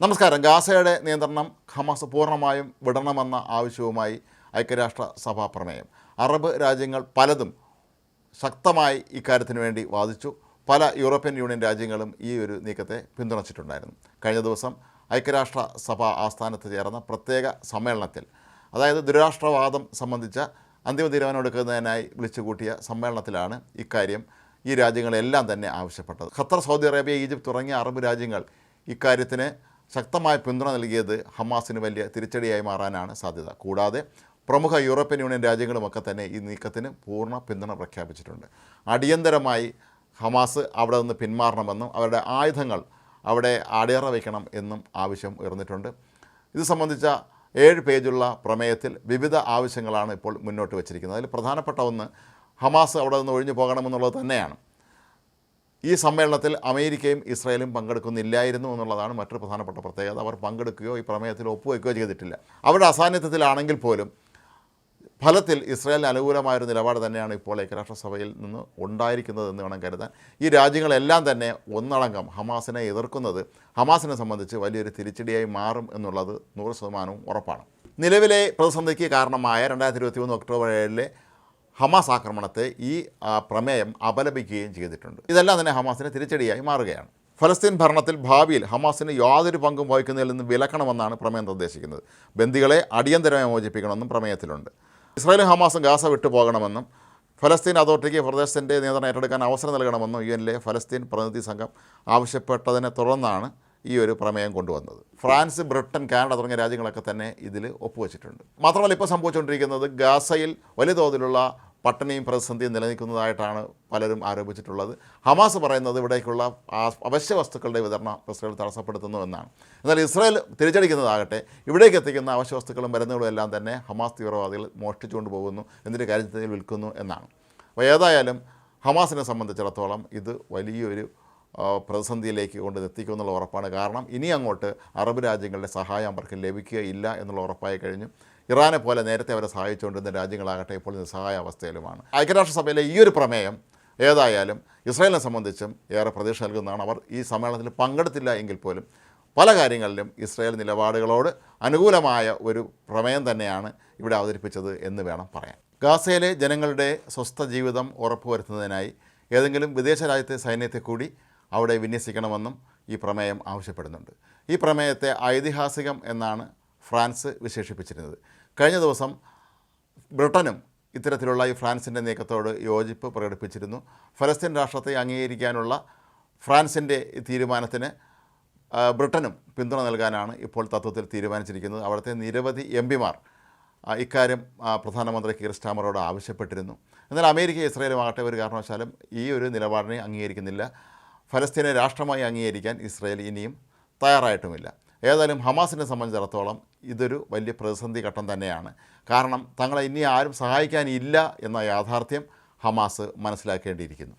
നമസ്കാരം. ഗാസയുടെ നിയന്ത്രണം ഹമാസ് പൂർണമായും വിടണമെന്ന ആവശ്യവുമായി ഐക്യരാഷ്ട്ര സഭാ പ്രമേയം. അറബ് രാജ്യങ്ങൾ പലതും ശക്തമായി ഇക്കാര്യത്തിന് വേണ്ടി വാദിച്ചു. പല യൂറോപ്യൻ യൂണിയൻ രാജ്യങ്ങളും ഈ ഒരു നീക്കത്തെ പിന്തുണച്ചിട്ടുണ്ടായിരുന്നു. കഴിഞ്ഞ ദിവസം ഐക്യരാഷ്ട്ര സഭ ആസ്ഥാനത്ത് ചേർന്ന പ്രത്യേക സമ്മേളനത്തിൽ അതായത് ദുരാഷ്ട്രവാദം സംബന്ധിച്ച അന്തിമ തീരുമാനം എടുക്കുന്നതിനായി വിളിച്ചുകൂട്ടിയ സമ്മേളനത്തിലാണ് ഇക്കാര്യം ഈ രാജ്യങ്ങളെല്ലാം തന്നെ ആവശ്യപ്പെട്ടത്. ഖത്തർ സൗദി അറേബ്യ ഈജിപ്ത് തുടങ്ങിയ അറബ് രാജ്യങ്ങൾ ഇക്കാര്യത്തിന് ശക്തമായ പിന്തുണ നൽകിയത് ഹമാസിന് വലിയ തിരിച്ചടിയായി മാറാനാണ് സാധ്യത. കൂടാതെ പ്രമുഖ യൂറോപ്യൻ യൂണിയൻ രാജ്യങ്ങളുമൊക്കെ തന്നെ ഈ നീക്കത്തിന് പൂർണ പിന്തുണ പ്രഖ്യാപിച്ചിട്ടുണ്ട്. അടിയന്തരമായി ഹമാസ് അവിടെ നിന്ന് പിന്മാറണമെന്നും അവരുടെ ആയുധങ്ങൾ അവിടെ അടിയറ വയ്ക്കണം എന്നും ആവശ്യം ഉയർന്നിട്ടുണ്ട്. ഇത് സംബന്ധിച്ച ഏഴ് പേജുള്ള പ്രമേയത്തിൽ വിവിധ ആവശ്യങ്ങളാണ് ഇപ്പോൾ മുന്നോട്ട് വച്ചിരിക്കുന്നത്. അതിൽ പ്രധാനപ്പെട്ട ഒന്ന് ഹമാസ് അവിടെ നിന്ന് ഒഴിഞ്ഞു പോകണമെന്നുള്ളത് തന്നെയാണ്. ഈ സമ്മേളനത്തിൽ അമേരിക്കയും ഇസ്രായേലും പങ്കെടുക്കുന്നില്ലായിരുന്നു എന്നുള്ളതാണ് മറ്റൊരു പ്രധാനപ്പെട്ട പ്രത്യേകത. അവർ പങ്കെടുക്കുകയോ ഈ പ്രമേയത്തിൽ ഒപ്പുവെക്കുകയോ ചെയ്തിട്ടില്ല. അവരുടെ അസാന്നിധ്യത്തിലാണെങ്കിൽ പോലും ഫലത്തിൽ ഇസ്രായേലിന് അനുകൂലമായൊരു നിലപാട് തന്നെയാണ് ഇപ്പോൾ ഐക്യരാഷ്ട്രസഭയിൽ നിന്ന് ഉണ്ടായിരിക്കുന്നത് എന്ന് വേണം കരുതാൻ. ഈ രാജ്യങ്ങളെല്ലാം തന്നെ ഒന്നടങ്കം ഹമാസിനെ എതിർക്കുന്നത് ഹമാസിനെ സംബന്ധിച്ച് വലിയൊരു തിരിച്ചടിയായി മാറും എന്നുള്ളത് നൂറ് ശതമാനവും ഉറപ്പാണ്. നിലവിലെ പ്രതിസന്ധിക്ക് കാരണമായ രണ്ടായിരത്തി ഇരുപത്തി മൂന്ന് ഒക്ടോബർ ഏഴിലെ ഹമാസ് ആക്രമണത്തെ ഈ പ്രമേയം അപലപിക്കുകയും ചെയ്തിട്ടുണ്ട്. ഇതെല്ലാം തന്നെ ഹമാസിനെ തിരിച്ചടിയായി മാറുകയാണ്. ഫലസ്തീൻ ഭരണത്തിൽ ഭാവിയിൽ ഹമാസിന് യാതൊരു പങ്കും വഹിക്കുന്നതിൽ നിന്ന് വിലക്കണമെന്നാണ് പ്രമേയം നിർദ്ദേശിക്കുന്നത്. ബന്ദികളെ അടിയന്തരമായി മോചിപ്പിക്കണമെന്നും പ്രമേയത്തിലുണ്ട്. ഇസ്രായേലും ഹമാസും ഗാസ വിട്ടുപോകണമെന്നും ഫലസ്തീൻ അതോറിറ്റിക്ക് പ്രദേശത്തിന്റെ നിയന്ത്രണം ഏറ്റെടുക്കാൻ അവസരം നൽകണമെന്നും യു എനിലെ ഫലസ്തീൻ പ്രതിനിധി സംഘം ആവശ്യപ്പെട്ടതിനെ തുടർന്നാണ് ഈ ഒരു പ്രമേയം കൊണ്ടുവന്നത്. ഫ്രാൻസ് ബ്രിട്ടൻ കാനഡ തുടങ്ങിയ രാജ്യങ്ങളൊക്കെ തന്നെ ഇതിൽ ഒപ്പുവെച്ചിട്ടുണ്ട്. മാത്രമല്ല ഇപ്പോൾ സംഭവിച്ചുകൊണ്ടിരിക്കുന്നത് ഗാസയിൽ വലിയ തോതിലുള്ള പട്ടിണിയും പ്രതിസന്ധിയും നിലനിൽക്കുന്നതായിട്ടാണ് പലരും ആരോപിച്ചിട്ടുള്ളത്. ഹമാസ് പറയുന്നത് ഇവിടേക്കുള്ള അവശ്യ വസ്തുക്കളുടെ വിതരണം ഇസ്രയേൽ തടസ്സപ്പെടുത്തുന്നു എന്നാണ്. എന്നാൽ ഇസ്രയേൽ തിരിച്ചടിക്കുന്നതാകട്ടെ ഇവിടേക്ക് എത്തിക്കുന്ന അവശ്യ വസ്തുക്കളും മരുന്നുകളും എല്ലാം തന്നെ ഹമാസ് തീവ്രവാദികൾ മോഷ്ടിച്ചുകൊണ്ട് പോകുന്നു എന്നിട്ട് കാര്യത്തിൽ വിൽക്കുന്നു എന്നാണ്. അപ്പോൾ ഏതായാലും ഹമാസിനെ സംബന്ധിച്ചിടത്തോളം ഇത് വലിയൊരു പ്രതിസന്ധിയിലേക്ക് കൊണ്ട് എത്തിക്കുമെന്നുള്ള ഉറപ്പാണ്. കാരണം ഇനി അങ്ങോട്ട് അറബ് രാജ്യങ്ങളുടെ സഹായം അവർക്ക് ലഭിക്കുകയില്ല എന്നുള്ള ഉറപ്പായി കഴിഞ്ഞു. ഇറാനെ പോലെ നേരത്തെ അവരെ സഹായിച്ചുകൊണ്ടിരുന്ന രാജ്യങ്ങളാകട്ടെ ഇപ്പോൾ നിസ്സഹായ അവസ്ഥയിലുമാണ്. ഐക്യരാഷ്ട്രസഭയിലെ ഈ ഒരു പ്രമേയം ഏതായാലും ഇസ്രായേലിനെ സംബന്ധിച്ചും ഏറെ പ്രതീക്ഷ നൽകുന്നതാണ്. അവർ ഈ സമ്മേളനത്തിൽ പങ്കെടുത്തില്ല എങ്കിൽ പോലും പല കാര്യങ്ങളിലും ഇസ്രായേൽ നിലപാടുകളോട് അനുകൂലമായ ഒരു പ്രമേയം തന്നെയാണ് ഇവിടെ അവതരിപ്പിച്ചത് എന്ന് വേണം പറയാൻ. ഗാസയിലെ ജനങ്ങളുടെ സ്വസ്ഥ ജീവിതം ഉറപ്പുവരുത്തുന്നതിനായി ഏതെങ്കിലും വിദേശ രാജ്യത്തെ സൈന്യത്തെ കൂടി അവിടെ വിന്യസിക്കണമെന്നും ഈ പ്രമേയം ആവശ്യപ്പെടുന്നുണ്ട്. ഈ പ്രമേയത്തെ ഐതിഹാസികം എന്നാണ് ഫ്രാൻസ് വിശേഷിപ്പിച്ചിരുന്നത്. കഴിഞ്ഞ ദിവസം ബ്രിട്ടനും ഇത്തരത്തിലുള്ള ഈ ഫ്രാൻസിന്റെ നീക്കത്തോട് യോജിപ്പ് പ്രകടിപ്പിച്ചിരുന്നു. ഫലസ്തീൻ രാഷ്ട്രത്തെ അംഗീകരിക്കാനുള്ള ഫ്രാൻസിന്റെ തീരുമാനത്തിന് ബ്രിട്ടനും പിന്തുണ നൽകാനാണ് ഇപ്പോൾ തത്വത്തിൽ തീരുമാനിച്ചിരിക്കുന്നത്. അവിടുത്തെ നിരവധി എം പിമാർ ഇക്കാര്യം പ്രധാനമന്ത്രി കീർ സ്റ്റാമറോട് ആവശ്യപ്പെട്ടിരുന്നു. എന്നാൽ അമേരിക്ക ഇസ്രായേലുമാകട്ടെ ഒരു കാരണവശാലും ഈ ഒരു നിലപാടിനെ അംഗീകരിക്കുന്നില്ല. ഫലസ്തീനെ രാഷ്ട്രമായി അംഗീകരിക്കാൻ ഇസ്രായേൽ ഇനിയും തയ്യാറായിട്ടുമില്ല. ഏതായാലും ഹമാസിനെ സംബന്ധിച്ചിടത്തോളം ഇതൊരു വലിയ പ്രതിസന്ധി ഘട്ടം തന്നെയാണ്. കാരണം തങ്ങളെ ഇനി ആരും സഹായിക്കാനില്ല എന്ന യാഥാർത്ഥ്യം ഹമാസ് മനസ്സിലാക്കേണ്ടിയിരിക്കുന്നു.